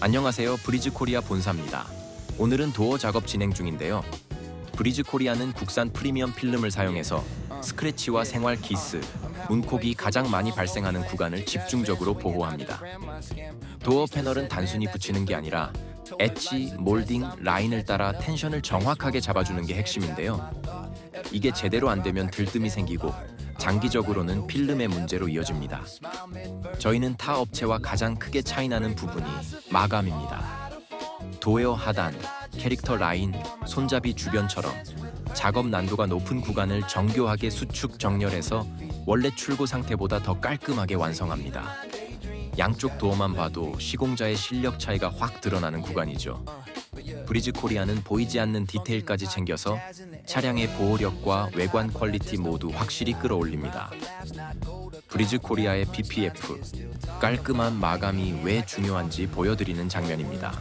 안녕하세요. 브리즈 코리아 본사입니다. 오늘은 도어 작업 진행 중인데요. 브리즈 코리아는 국산 프리미엄 필름을 사용해서 스크래치와 생활 기스, 문콕이 가장 많이 발생하는 구간을 집중적으로 보호합니다. 도어 패널은 단순히 붙이는 게 아니라 엣지, 몰딩, 라인을 따라 텐션을 정확하게 잡아주는 게 핵심인데요. 이게 제대로 안 되면 들뜸이 생기고 장기적으로는 필름의 문제로 이어집니다. 저희는 타 업체와 가장 크게 차이나는 부분이 마감입니다. 도어 하단, 캐릭터 라인, 손잡이 주변처럼 작업 난도가 높은 구간을 정교하게 수축 정렬해서 원래 출고 상태보다 더 깔끔하게 완성합니다. 양쪽 도어만 봐도 시공자의 실력 차이가 확 드러나는 구간이죠. 브리즈 코리아는 보이지 않는 디테일까지 챙겨서 차량의 보호력과 외관 퀄리티 모두 확실히 끌어올립니다. 브리즈 코리아의 BPF 깔끔한 마감이 왜 중요한지 보여드리는 장면입니다.